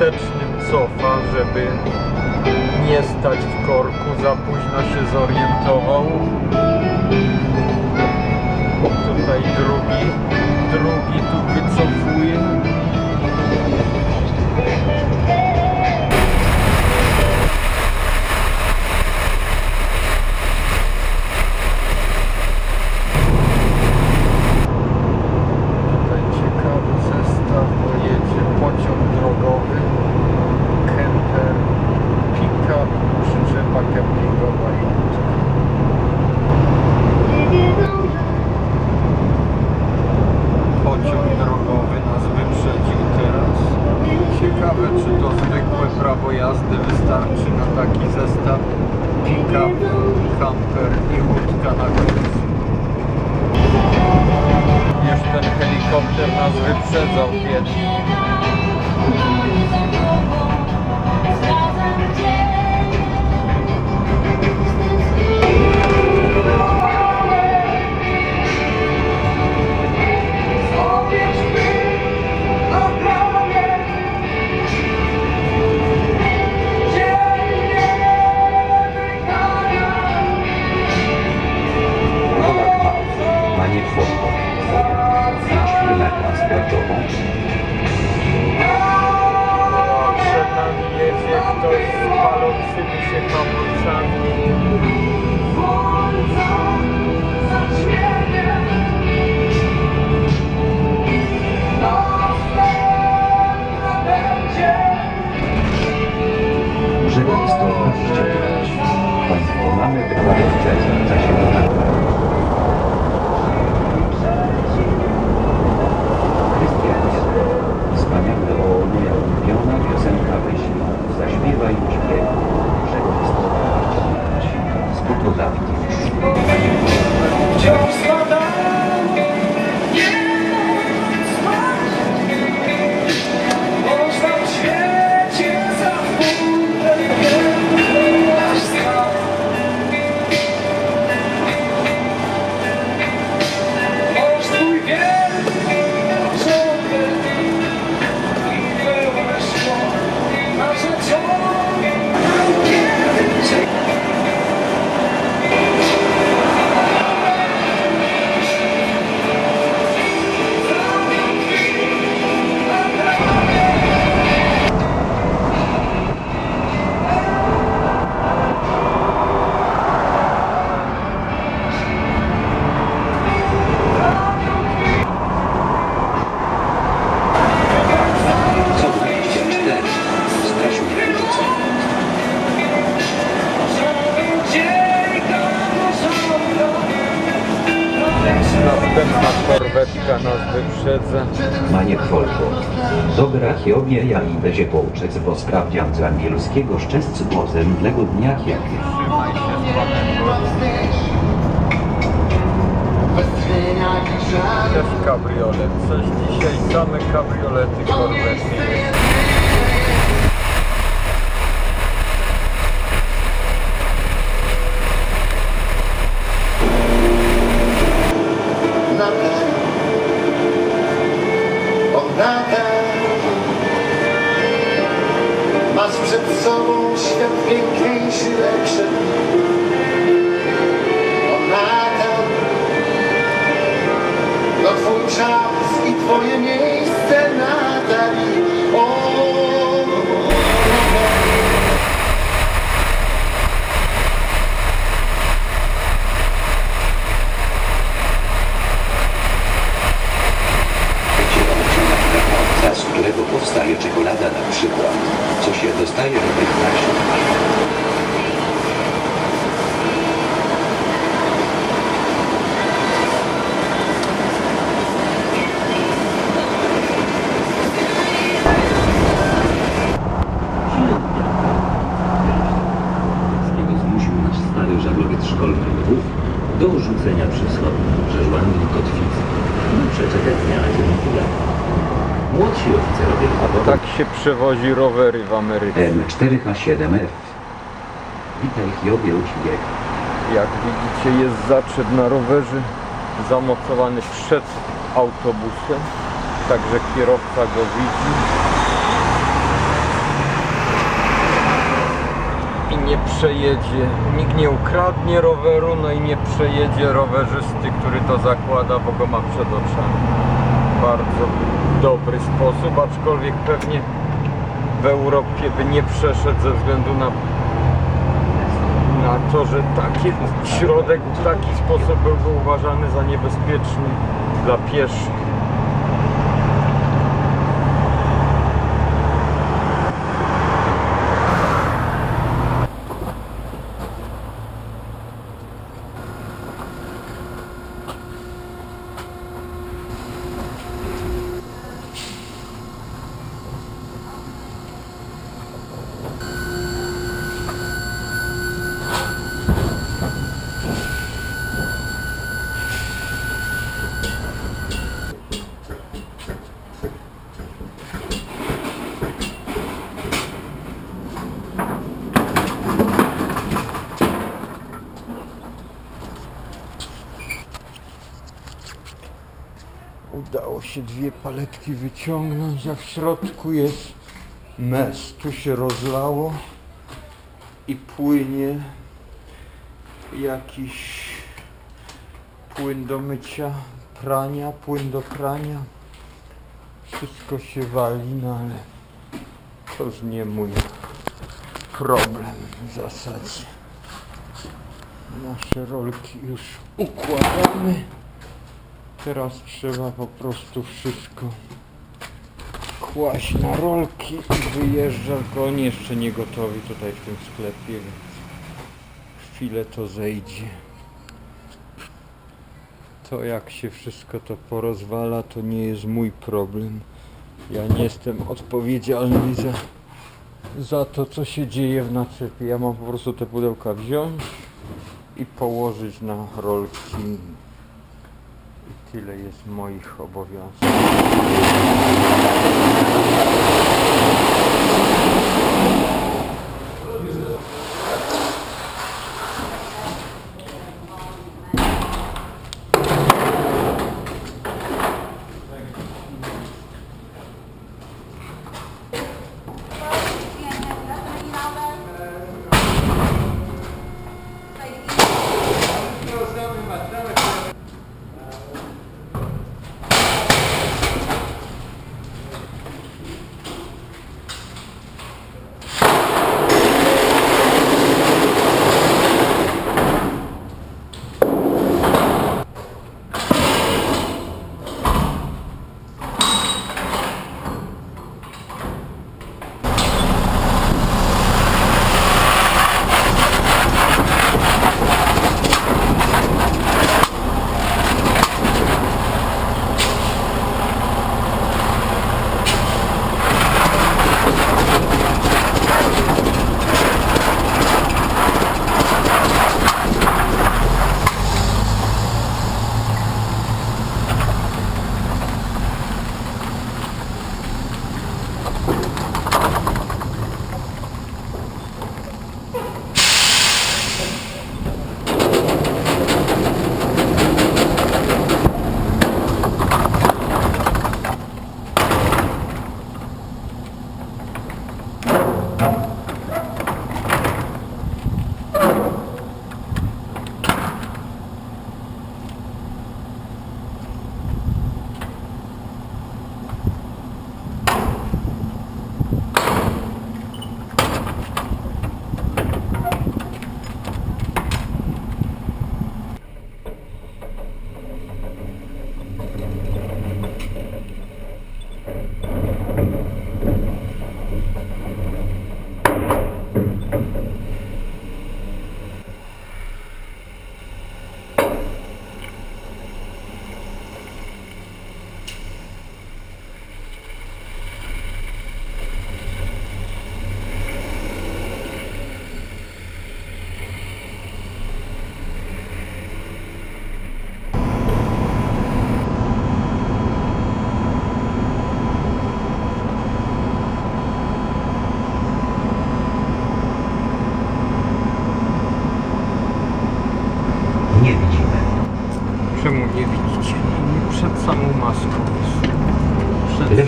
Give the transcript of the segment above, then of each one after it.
wstecznym cofa, żeby nie stać w korku, za późno się zorientował. Tutaj drugi, drugi tu wycofuje. Tutaj ciekawy zestaw, bo jedzie pociąg drogowy, kemper, pick-up, przyczepa kempingowa i łódka. Pociąg drogowy nas wyprzedził teraz. Ciekawe, czy to zwykłe prawo jazdy wystarczy na taki zestaw pick-up, camper i łódka na końcu. Już ten helikopter nas wyprzedzał kiedyś. Thank you. Dobra Hiobie, ja idę się pouczec, bo sprawdzian z angielskiego szczęscy po zemdlego dnia Hiobie. Trzymaj się Też kabriolet. Coś dzisiaj same kabriolety, korwety. Twoje miejsce na przewozi rowery w Ameryce. M4H7F. Witaj Hiobie Uśmiech. Jak widzicie jest zaczep na rowerze zamocowany przed autobusem, także kierowca go widzi i nie przejedzie, nikt nie ukradnie roweru, no i nie przejedzie rowerzysty, który to zakłada, bo go ma przed oczami. Bardzo dobry sposób, aczkolwiek pewnie w Europie by nie przeszedł ze względu na na to, że taki środek w taki sposób byłby uważany za niebezpieczny dla pieszych. Udało się dwie paletki wyciągnąć, a w środku jest mes. Tu się rozlało i płynie jakiś płyn do mycia, prania, płyn do prania. Wszystko się wali, no ale to już nie mój problem w zasadzie. Nasze rolki już układamy. Teraz trzeba po prostu wszystko kłaść na rolki i wyjeżdżać, bo oni jeszcze nie gotowi tutaj w tym sklepie, więc chwilę to zejdzie. To jak się wszystko to porozwala, to nie jest mój problem. Ja nie jestem odpowiedzialny za, za to, co się dzieje w naczepie. Ja mam po prostu te pudełka wziąć i położyć na rolki. Tyle jest moich obowiązków.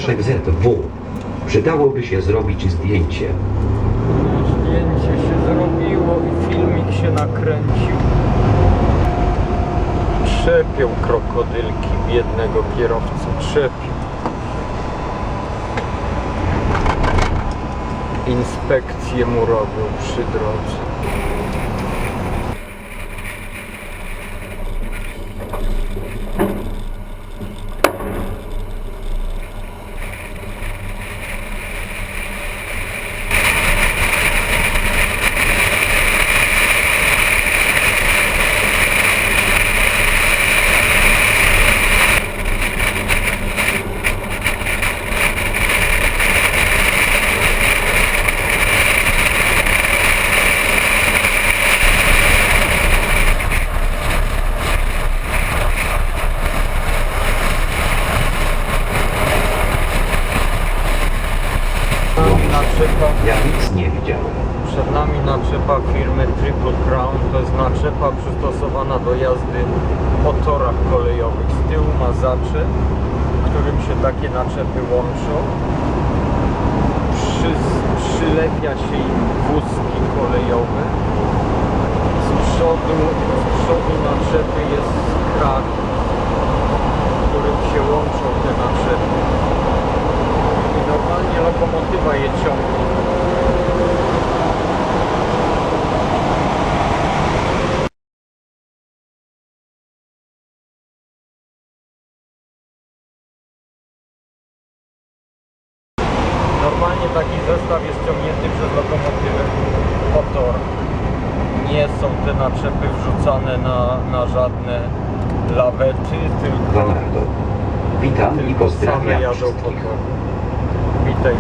Leszek ZW. Przydałoby się zrobić zdjęcie. Zdjęcie się zrobiło i filmik się nakręcił. Trzepią krokodylki biednego kierowcy, trzepią. Inspekcje mu robią przy drodze. Jazdy po torach kolejowych. Z tyłu ma zaczep, którym się takie naczepy łączą. Przy, przylepia się im wózki kolejowe. Z przodu, z przodu naczepy jest krak, którym się łączą te naczepy. I normalnie lokomotywa je ciągnie. Normalnie taki zestaw jest ciągnięty przez lokomotywę po tor. Nie są te naczepy wrzucane na, na żadne lawety, tylko, Leonardo. Witam i tylko same pozdrawiam jadą po wszystkich. tor. Witaj.